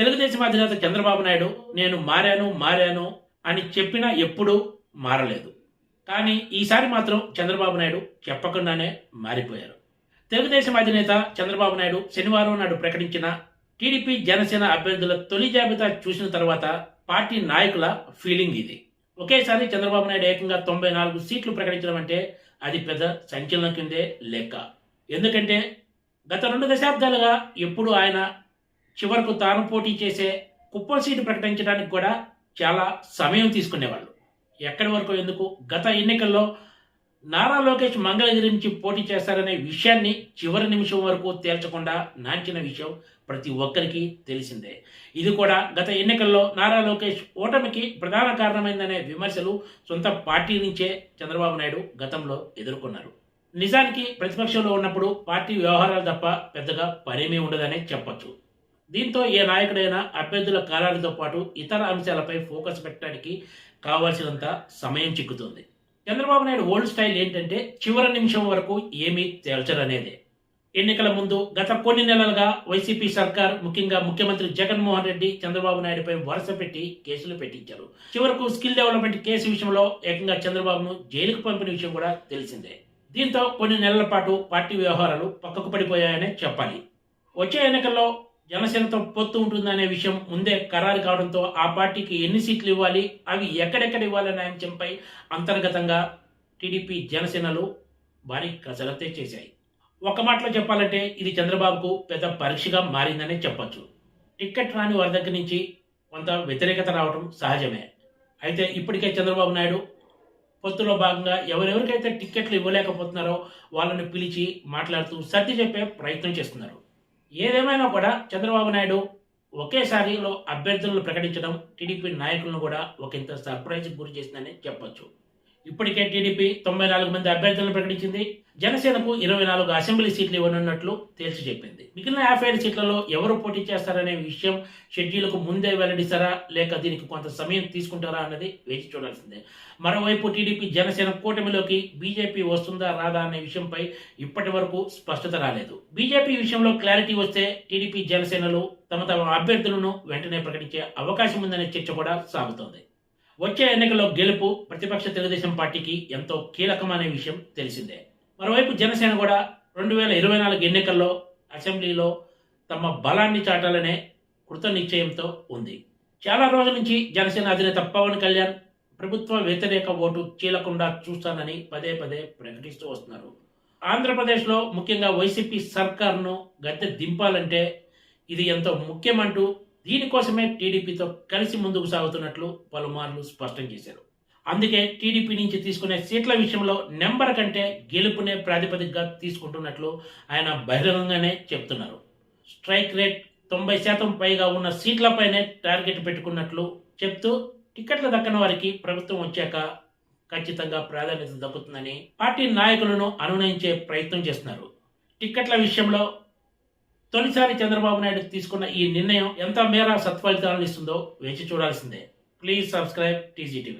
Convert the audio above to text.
తెలుగుదేశం అధినేత చంద్రబాబు నాయుడు నేను మారాను మారాను అని చెప్పినా ఎప్పుడూ మారలేదు. కానీ ఈసారి మాత్రం చంద్రబాబు నాయుడు చెప్పకుండానే మారిపోయారు. తెలుగుదేశం అధినేత చంద్రబాబు నాయుడు శనివారం నాడు ప్రకటించిన టీడీపీ జనసేన అభ్యర్థుల తొలి జాబితా చూసిన తర్వాత పార్టీ నాయకుల ఫీలింగ్ ఇది. ఒకేసారి చంద్రబాబు నాయుడు ఏకంగా తొంభై నాలుగు సీట్లు ప్రకటించడం అంటే అది పెద్ద సంచలనం కిందే లెక్క. ఎందుకంటే గత రెండు దశాబ్దాలుగా ఎప్పుడు ఆయన చివరకు తాను పోటీ చేసే కుప్పం సీటు ప్రకటించడానికి కూడా చాలా సమయం తీసుకునేవాళ్ళు. ఎక్కడి వరకు ఎందుకు? గత ఎన్నికల్లో నారా లోకేష్ మంగళగిరి నుంచి పోటీ చేస్తారనే విషయాన్ని చివరి నిమిషం వరకు తేల్చకుండా నాంచిన విషయం ప్రతి ఒక్కరికి తెలిసిందే. ఇది కూడా గత ఎన్నికల్లో నారా లోకేష్ ఓటమికి ప్రధాన కారణమైందనే విమర్శలు సొంత పార్టీ నుంచే చంద్రబాబు నాయుడు గతంలో ఎదుర్కొన్నారు. నిజానికి ప్రతిపక్షంలో ఉన్నప్పుడు పార్టీ వ్యవహారాలు తప్ప పెద్దగా పనేమీ ఉండదనే చెప్పొచ్చు. దీంతో ఏ నాయకుడైనా అభ్యర్థుల కాలాలతో పాటు ఇతర అంశాలపై ఫోకస్ పెట్టడానికి కావాల్సినంత సమయం చిక్కుతుంది. చంద్రబాబు నాయుడు ఓల్డ్ స్టైల్ ఏంటంటే చివరి నిమిషం వరకు ఏమీ తేల్చరనేదే. ఎన్నికల ముందు గత కొన్ని నెలలుగా వైసీపీ సర్కార్ ముఖ్యంగా ముఖ్యమంత్రి జగన్మోహన్ రెడ్డి చంద్రబాబు నాయుడుపై వరుస పెట్టి కేసులు పెట్టించారు. చివరకు స్కిల్ డెవలప్మెంట్ కేసు విషయంలో ఏకంగా చంద్రబాబును జైలుకు పంపిన విషయం కూడా తెలిసిందే. దీంతో కొన్ని నెలల పాటు పార్టీ వ్యవహారాలు పక్కకు పడిపోయాయనే చెప్పాలి. వచ్చే ఎన్నికల్లో జనసేనతో పొత్తు ఉంటుందనే విషయం ముందే ఖరారు కావడంతో ఆ పార్టీకి ఎన్ని సీట్లు ఇవ్వాలి? అవి ఎక్కడెక్కడ ఇవ్వాలనే అంశంపై అంతర్గతంగా టీడీపీ జనసేనలు భారీ కసరత్తే చేశాయి. ఒక మాటలో చెప్పాలంటే ఇది చంద్రబాబుకు పెద్ద పరీక్షగా మారిందనే చెప్పచ్చు. టిక్కెట్ రాని వారి దగ్గర నుంచి కొంత వ్యతిరేకత రావడం సహజమే. అయితే ఇప్పటికే చంద్రబాబు నాయుడు పొత్తులో భాగంగా ఎవరెవరికైతే టిక్కెట్లు ఇవ్వలేకపోతున్నారో వాళ్ళని పిలిచి మాట్లాడుతూ సర్ది చెప్పే ప్రయత్నం చేస్తున్నారు. ఏదేమైనా కూడా చంద్రబాబు నాయుడు ఒకేసారిలో అభ్యర్థులను ప్రకటించడం టీడీపీ నాయకులను కూడా ఒకంత సర్ప్రైజ్ గురి చేసిందని చెప్పొచ్చు. ఇప్పటికే టీడీపీ తొంభై నాలుగు మంది అభ్యర్థులను ప్రకటించింది. జనసేనకు ఇరవై నాలుగు అసెంబ్లీ సీట్లు ఇవ్వనున్నట్లు తేల్చి చెప్పింది. మిగిలిన యాభై ఐదు సీట్లలో ఎవరు పోటీ చేస్తారనే విషయం షెడ్యూల్కు ముందే వెల్లడిస్తారా? లేక దీనికి కొంత సమయం తీసుకుంటారా అన్నది వేచి చూడాల్సిందే. మరోవైపు టీడీపీ జనసేన కూటమిలోకి బీజేపీ వస్తుందా రాదా అనే విషయంపై ఇప్పటి వరకు స్పష్టత రాలేదు. బీజేపీ విషయంలో క్లారిటీ వస్తే టీడీపీ జనసేనలు తమ తమ అభ్యర్థులను వెంటనే ప్రకటించే అవకాశం ఉందనే చర్చ కూడా సాగుతోంది. వచ్చే ఎన్నికల్లో గెలుపు ప్రతిపక్ష తెలుగుదేశం పార్టీకి ఎంతో కీలకమనే విషయం తెలిసిందే. మరోవైపు జనసేన కూడా రెండు వేల ఇరవై నాలుగు ఎన్నికల్లో అసెంబ్లీలో తమ బలాన్ని చాటాలనే కృత నిశ్చయంతో ఉంది. చాలా రోజుల నుంచి జనసేన అధినేత పవన్ కళ్యాణ్ ప్రభుత్వ వ్యతిరేక ఓటు చీలకుండా చూస్తానని పదే పదే ప్రకటిస్తూ వస్తున్నారు. ఆంధ్రప్రదేశ్లో ముఖ్యంగా వైసీపీ సర్కార్ను గద్దె దింపాలంటే ఇది ఎంతో ముఖ్యమంటూ దీనికోసమే టీడీపీతో కలిసి ముందుకు సాగుతున్నట్లు పలుమార్లు స్పష్టం చేశారు. అందుకే టీడీపీ నుంచి తీసుకునే సీట్ల విషయంలో నెంబర్ కంటే గెలుపునే ప్రాతిపదికగా తీసుకుంటున్నట్లు ఆయన బహిరంగంగానే చెప్తున్నారు స్ట్రైక్ రేట్ తొంభై శాతం పైగా ఉన్న సీట్లపైనే టార్గెట్ పెట్టుకున్నట్లు చెప్తూ టికెట్లు దక్కని వారికి ప్రభుత్వం వచ్చాక ఖచ్చితంగా ప్రాధాన్యత దక్కుతుందని పార్టీ నాయకులను అనునయించే ప్రయత్నం చేస్తున్నారు. టిక్కెట్ల విషయంలో తొలిసారి చంద్రబాబు నాయుడు తీసుకున్న ఈ నిర్ణయం ఎంత మేర సత్ఫలితాలను ఇస్తుందో వేచి చూడాల్సిందే. Please subscribe TGTV